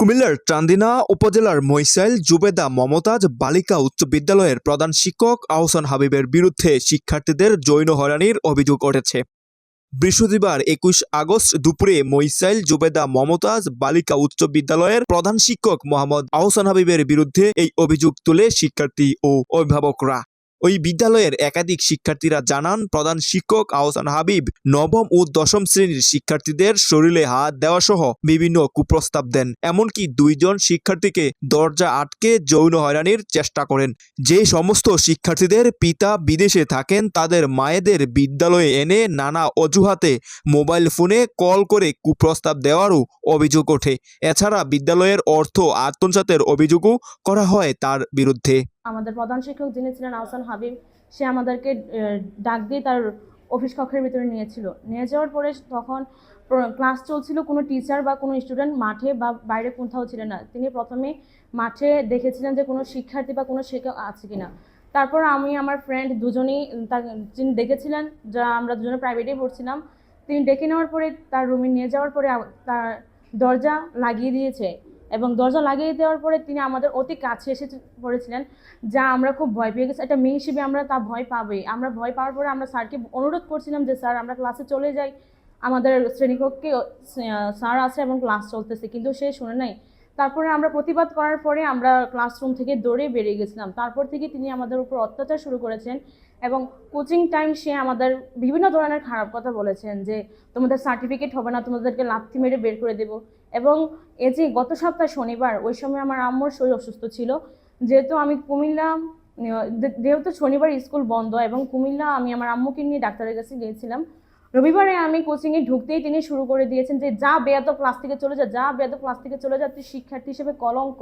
কুমিল্লার চান্দিনা উপজেলার মৈসাইল জুবেদা মমতাজ বালিকা উচ্চ বিদ্যালয়ের প্রধান শিক্ষক আহসান হাবিবের বিরুদ্ধে শিক্ষার্থীদের জৈন হয়রানির অভিযোগ উঠেছে। বৃহস্পতিবার একুশ আগস্ট দুপুরে মৈসাইল জুবেদা মমতাজ বালিকা উচ্চ বিদ্যালয়ের প্রধান শিক্ষক মোহাম্মদ আহসান হাবিবের বিরুদ্ধে এই অভিযোগ তুলে শিক্ষার্থী ও অভিভাবকরা। ওই বিদ্যালয়ের একাধিক শিক্ষার্থীরা জানান, প্রধান শিক্ষক আহসান হাবিব নবম ও দশম শ্রেণির শিক্ষার্থীদের শরীরে হাত দেওয়া সহ বিভিন্ন কুপ্রস্তাব দেন। এমনকি দুইজন শিক্ষার্থীকে দরজা আটকে যৌন হয়রানির চেষ্টা করেন। যে সমস্ত শিক্ষার্থীদের পিতা বিদেশে থাকেন, তাদের মায়েদের বিদ্যালয়ে এনে নানা অজুহাতে মোবাইল ফোনে কল করে কুপ্রস্তাব দেওয়ারও অভিযোগ ওঠে। এছাড়া বিদ্যালয়ের অর্থ আত্মসাতের অভিযোগও করা হয় তার বিরুদ্ধে। আমাদের প্রধান শিক্ষক যিনি ছিলেন আহসান হাবিব, সে আমাদেরকে ডাক দিয়ে তার অফিস কক্ষের ভিতরে নিয়েছিল। নিয়ে যাওয়ার পরে তখন ক্লাস চলছিল কোনো টিচার বা কোনো স্টুডেন্ট মাঠে বা বাইরে কোথাও ছিলেন না। তিনি প্রথমে মাঠে দেখেছিলেন যে কোনো শিক্ষার্থী বা কোনো শিক্ষক আছে কিনা। তারপর আমি, আমার ফ্রেন্ড দুজনেই যিনি দেখেছিলেন, যা আমরা দুজনে প্রাইভেটেই পড়ছিলাম, তিনি ডেকে নেওয়ার পরে তার রুমে নিয়ে যাওয়ার পরে তার দরজা লাগিয়ে দিয়েছে। এবং দরজা লাগিয়ে দেওয়ার পরে তিনি আমাদের অতি কাছে এসে পড়েছিলেন, যা আমরা খুব ভয় পেয়ে গেছি। একটা মেয়ে হিসেবে আমরা তা ভয় পাবোই। আমরা ভয় পাওয়ার পরে আমরা স্যারকে অনুরোধ করছিলাম যে, স্যার, আমরা ক্লাসে চলে যাই। আমাদের শ্রেণীকক্ষে স্যার আছে এবং ক্লাস চলতেছে। কিন্তু সে শুনে নাই। তারপরে আমরা প্রতিবাদ করার পরে আমরা ক্লাসরুম থেকে দৌড়ে বেরিয়ে গেছিলাম। তারপর থেকে তিনি আমাদের উপর অত্যাচার শুরু করেছেন এবং কোচিং টাইম সে আমাদের বিভিন্ন ধরনের খারাপ কথা বলেছেন যে, তোমাদের সার্টিফিকেট হবে না, তোমাদেরকে লাথি মেরে বের করে দেবো। এবং এই যে গত সপ্তাহ শনিবার, ওই সময় আমার আম্মুর শরীর অসুস্থ ছিল। যেহেতু আমি কুমিল্লা যেহেতু শনিবার স্কুল বন্ধ এবং কুমিল্লা আমি আমার আম্মুকে নিয়ে ডাক্তারের কাছে গিয়েছিলাম, রবিবারে আমি কোচিংয়ে ঢুকতেই তিনি শুরু করে দিয়েছেন যে, যা বেয়াদ ক্লাস থেকে চলে যা যা বেয়াদ ক্লাস থেকে চলে যা, তুই শিক্ষার্থী হিসেবে কলঙ্ক।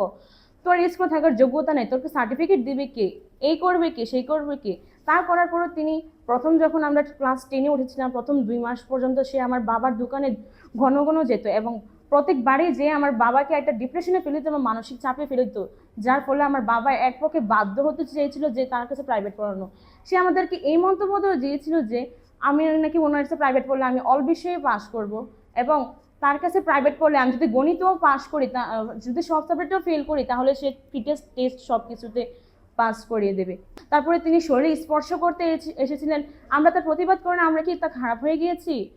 তোর স্কুল থাকার যোগ্যতা নেই তোকে সার্টিফিকেট দিবে কে? এই করবে কে? সেই করবে কে? তা করার পরও তিনি প্রথম যখন আমরা ক্লাস টেনে উঠেছিলাম, প্রথম দুই মাস পর্যন্ত সে আমার বাবার দোকানে ঘন ঘন যেত এবং প্রত্যেকবারই যে আমার বাবাকে একটা ডিপ্রেশনে ফেলে দিত এবং মানসিক চাপে ফেলে দিত, যার ফলে আমার বাবা এক পক্ষে বাধ্য হতে চেয়েছিল যে তার কাছে প্রাইভেট পড়ানো। সে আমাদেরকে এই মন্তব্য দিয়েছিল যে, আমি নাকি ওনার কাছে প্রাইভেট পড়লে আমি অল বিষয়ে পাস করব এবং তার কাছে প্রাইভেট পড়লে আমি যদি গণিতও পাস করি, তা, যদি সব সাবজেক্টেও ফেল করি, তাহলে সে ফিটেস্ট টেস্ট সব কিছুতে পাস করিয়ে দেবে। তারপরে তিনি শরীরে স্পর্শ করতে এসে- এসেছিলেন। আমরা তার প্রতিবাদ করে না, আমরা কি তা খারাপ হয়ে গিয়েছি?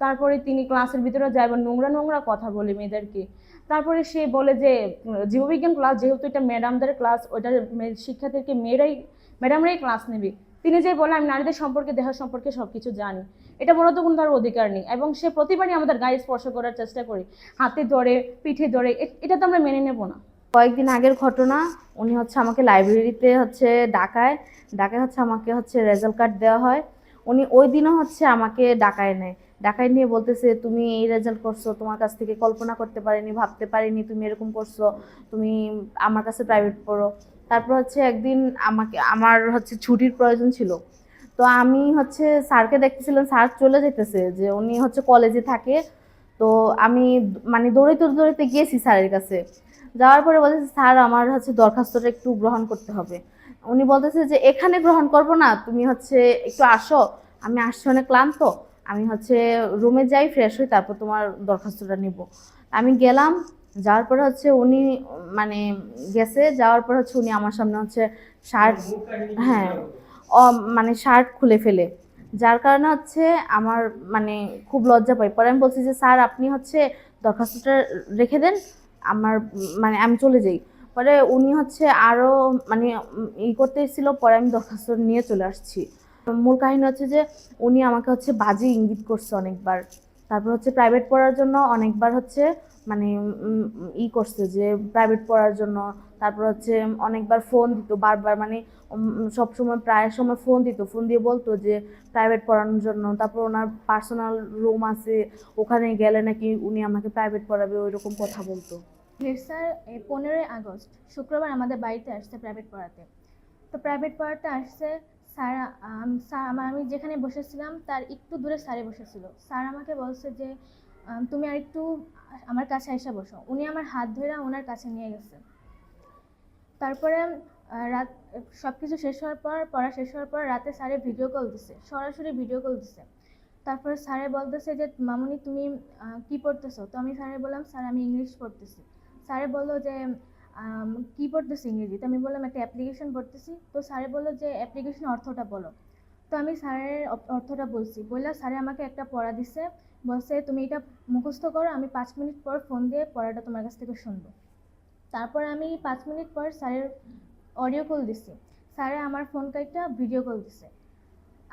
তারপরে তিনি ক্লাসের ভিতরে যায় এবং নোংরা নোংরা কথা বলে মেয়েদেরকে। তারপরে সে বলে যে, জীববিজ্ঞান ক্লাস যেহেতু এটা ম্যাডামদের ক্লাস মে- শিক্ষার্থীকে মেয়েরাই ম্যাডামরাই ক্লাস নেবে। তিনি যে বলে, আমি নারীদের সম্পর্কে, দেহ সম্পর্কে সব কিছু জানি। এটা বলার তো কোনো তার অধিকার নেই। এবং সে প্রতিবারই আমাদের গায়ে স্পর্শ করার চেষ্টা করে। হাতে ধরে, পিঠে ধরে এটা তো আমরা মেনে নেব না। কয়েকদিন আগের ঘটনা, উনি হচ্ছে আমাকে লাইব্রেরিতে হচ্ছে ডাকায়। ডাকায় হচ্ছে আমাকে হচ্ছে রেজাল্ট কার্ড দেওয়া হয়। উনি ওই দিনও হচ্ছে আমাকে ডাকায় নেয়। ডাকায় নিয়ে বলতেছে, তুমি এই রেজাল্ট করছ, তোমার কাছ থেকে কল্পনা করতে পারিনি, ভাবতে পারিনি, তুমি এরকম করছ, তুমি আমার কাছে প্রাইভেট পড়ো। তারপর হচ্ছে একদিন আমাকে, আমার হচ্ছে ছুটির প্রয়োজন ছিল। তো আমি হচ্ছে স্যারকে দেখতেছিলাম, স্যার চলে যেতেছে যে উনি হচ্ছে কলেজে থাকে। তো আমি মানে দৌড়াইতে দৌড়াইতে গিয়েছি স্যারের কাছে। যাওয়ার পরে বলতেছে, স্যার, আমার হচ্ছে দরখাস্তটা একটু গ্রহণ করতে হবে। উনি বলতেছে যে, এখানে গ্রহণ করব না, তুমি হচ্ছে একটু আসো, আমি আসছি অনেক ক্লান্ত। আমি হচ্ছে রুমে যাই ফ্রেশ হই, তারপর তোমার দরখাস্তটা নিব। আমি গেলাম, যাওয়ার পরে হচ্ছে উনি মানে গেছে, যাওয়ার পর হচ্ছে উনি আমার সামনে হচ্ছে শার্ট হ্যাঁ মানে শার্ট খুলে ফেলে। যার কারণে হচ্ছে আমার মানে খুব লজ্জা পাই। পরে আমি বলছি যে, স্যার, আপনি হচ্ছে দরখাস্তটা রেখে দেন, আমার মানে আমি চলে যাই। পরে উনি হচ্ছে আরও মানে ই করতে এসেছিল, পরে আমি দরখাস্ত নিয়ে চলে আসছি। মূল কাহিনী হচ্ছে যে উনি আমাকে হচ্ছে বাজে ইঙ্গিত করছে অনেকবার। তারপর হচ্ছে প্রাইভেট পড়ার জন্য অনেকবার হচ্ছে মানে ই করছে যে প্রাইভেট পড়ার জন্য। তারপর হচ্ছে অনেকবার ফোন দিত, বারবার মানে সব সময় প্রায় সময় ফোন দিত। ফোন দিয়ে বলতো যে প্রাইভেট পড়ানোর জন্য। তারপর ওনার পার্সোনাল রুম আছে, ওখানে গেলে নাকি উনি আমাকে প্রাইভেট পড়াবে ওই রকম কথা বলতো। স্যার পনেরোই আগস্ট, শুক্রবার আমাদের বাড়িতে আসছে প্রাইভেট পড়াতে। তো প্রাইভেট পড়াতে আসছে স্যার স্যার, আমা- যেখানে বসেছিলাম, তার একটু দূরে স্যারে বসেছিল। স্যার আমাকে বলছে যে তুমি আর একটু আমার কাছে এসে বসো। উনি আমার হাত ধরে ওনার কাছে নিয়ে গেছে। তারপরে রাত সব কিছু শেষ হওয়ার পর, পড়া শেষ হওয়ার পর রাতে স্যারে ভিডিও কল দিছে। সরাসরি ভিডিও কল দিছে। তারপরে স্যারে বলতেছে যে, মামুনি, তুমি কি পড়তেছো? তো আমি স্যারে বললাম, স্যার, আমি ইংলিশ পড়তেছি। স্যারে বলল যে কি পড়তেছি ইংরেজি তো আমি বললাম, একটা অ্যাপ্লিকেশন পড়তেছি তো স্যারে বলল যে অ্যাপ্লিকেশন অর্থটা বলো। তো আমি স্যারের অর্থটা বলছি। বললাম, স্যারে আমাকে একটা পড়া দিছে। বলছে, তুমি এটা মুখস্থ করো, আমি পাঁচ মিনিট পর ফোন দিয়ে পড়াটা তোমার কাছ থেকে শুনব। তারপর আমি পাঁচ মিনিট পর স্যারের অডিও কল দিছি। স্যারে আমার ফোন কাইটা ভিডিও কল দিছে।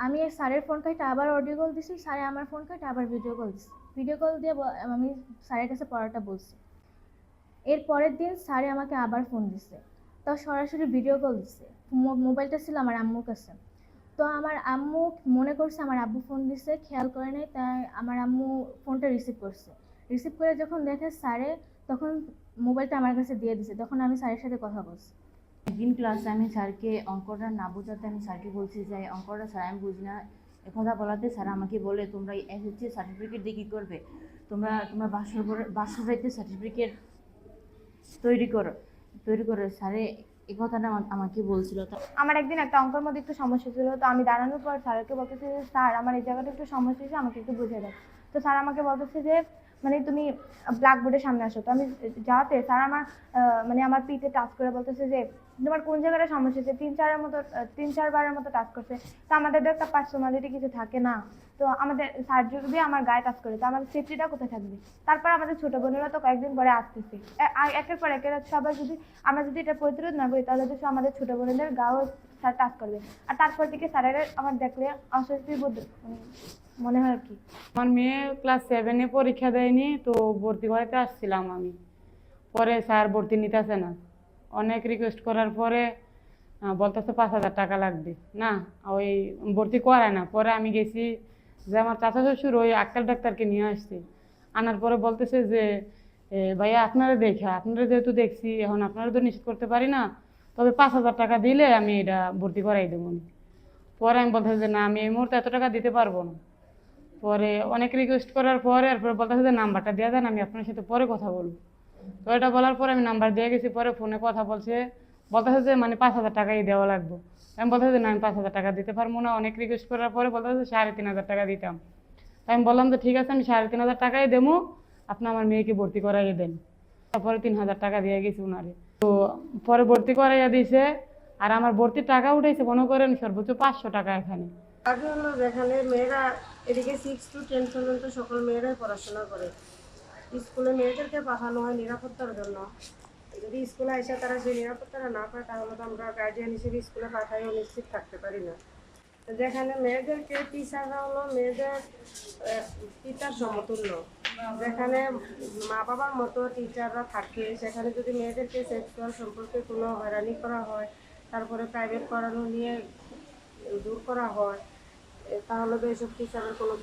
আমি স্যারের ফোন কাইটা আবার অডিও কল দিছি, স্যারে আমার ফোন কাইটা আবার ভিডিও কল দিছে। ভিডিও কল দিয়ে আমি স্যারের কাছে পড়াটা বলছি। এর পরের দিন স্যারে আমাকে আবার ফোন দিছে। তো সরাসরি ভিডিও কল দিছে। মোবাইলটা ছিল আমার আম্মুর কাছে। তো আমার আম্মু মনে করছে আমার আব্বু ফোন দিছে, খেয়াল করে নাই, তাই আমার আম্মু ফোনটা রিসিভ করছে। রিসিভ করে যখন দেখে স্যারে, তখন মোবাইলটা আমার কাছে দিয়ে দিছে। তখন আমি স্যারের সাথে কথা বলছি। একদিন ক্লাসে আমি স্যারকে, অঙ্কটা না বোঝাতে আমি স্যারকে বলছি যে, অঙ্কটা স্যার, আমি বুঝি না। কথা বলাতে স্যার আমাকে বলে, তোমরা এসএসসি সার্টিফিকেট দিয়ে কী করবে? তোমরা তোমরা বাসর বাসর সার্টিফিকেট তৈরি করো তৈরি করো। স্যারে এই কথাটা আমাকে বলছিল। তা আমার একদিন একটা অঙ্কের মধ্যে একটু সমস্যা ছিল, তো আমি দাঁড়ানোর পর স্যারকে বলতেছি যে, স্যার, আমার এই জায়গাটা একটু সমস্যা হয়েছে, আমাকে একটু বুঝিয়ে দেয় তো স্যার আমাকে বলতেছে যে মানে তুমি ব্ল্যাকবোর্ডের সামনে আসো। তো আমি যাওয়াতে স্যার আমার মানে আমার পিঠে টাচ করে বলতেছে যে, তোমার কোন জায়গাটা সমস্যা হয়েছে? তিন চারের মতো, তিন চারবারের মতো টাচ করছে। তো আমাদের তো একটা পার্সোনালিটি কিছু থাকে না। তো আমাদের স্যার যদি আমার গায়ে কাজ করে, তো আমাদের সেফটিটা কোথায় থাকবে? তারপর আমাদের ছোট বোনেরা তো কয়েকদিন পরে আসতেছে। একের পর একের সবাই যদি আমরা যদি এটা প্রতিরোধ না করি, তাহলে তো আমাদের ছোটো বোনেদের গাও স্যার টাচ করবে। আর তারপর থেকে স্যারেরা আমার দেখলে অস্বস্তি বোধ মানে মনে হয় কি। আমার মেয়ে ক্লাস সেভেনে পরীক্ষা দেয়নি, তো ভর্তি করাতে আসছিলাম আমি। পরে স্যার ভর্তি নিতেছে না। অনেক রিকোয়েস্ট করার পরে বলতেছে পাঁচ হাজার টাকা লাগবে। না, ওই ভর্তি করায় না। পরে আমি গেছি যে আমার চাচা শ্বশুর ওই আক্কাল ডাক্তারকে নিয়ে আসছে। আনার পরে বলতেছে যে ভাইয়া আপনারা দেখা, আপনারা যেহেতু দেখছি, এখন আপনারা তো নিশ্চিত করতে পারি না, তবে পাঁচ হাজার টাকা দিলে আমি এটা ভর্তি করাই দেবো পরে আমি বলতেছি যে, না, আমি এই মুহূর্তে এত টাকা দিতে পারব না। পরে অনেক রিকোয়েস্ট করার পরে এরপরে বলতেছে যে, নাম্বারটা দিয়ে দেন, আমি আপনার সাথে পরে কথা বলব। তো এটা বলার পরে আমি নাম্বার দিয়ে গেছি, পরে ফোনে কথা বলছে, বলতেছে যে মানে পাঁচ হাজার টাকাই দেওয়া লাগবে। আমি বলতেছি যে না আমি পাঁচ হাজার টাকা দিতে পারব না। অনেক রিকোয়েস্ট করার পরে বলতেছে যে, সাড়ে তিন হাজার টাকা দিতাম। তাই আমি বললাম যে, ঠিক আছে, আমি সাড়ে তিন হাজার টাকাই দেবো। আপনি আমার মেয়েকে ভর্তি করাইয়ে দেন। তারপরে তিন হাজার টাকা দিয়ে গেছি উনারে। তো পরে ভর্তি করাইয়া দিয়েছে আর আমার ভর্তির টাকা উঠেছে মনে করেন সর্বোচ্চ পাঁচশো টাকা এখানে। তার জন্য যেখানে মেয়েরা, এদিকে সিক্স টু টেন পর্যন্ত সকল মেয়েরাই পড়াশোনা করে। স্কুলে মেয়েদেরকে পাঠানো হয় নিরাপত্তার জন্য। যদি স্কুলে এসে তারা সেই নিরাপত্তাটা না পায়, তাহলে তো আমরা গার্জিয়ান হিসেবে স্কুলে পাঠাইও নিশ্চিত থাকতে পারি না। যেখানে মেয়েদেরকে টিচাররা হলো, মেয়েদের পিতার সমতুল্য। যেখানে মা বাবার মতো টিচাররা থাকে, সেখানে যদি মেয়েদেরকে সেক্সুয়াল সম্পর্কে কোনো হয়রানি করা হয়, তারপরে প্রাইভেট পড়ানো নিয়ে দূর করা হয় তাহলে তো এইসব টিচারের কোনো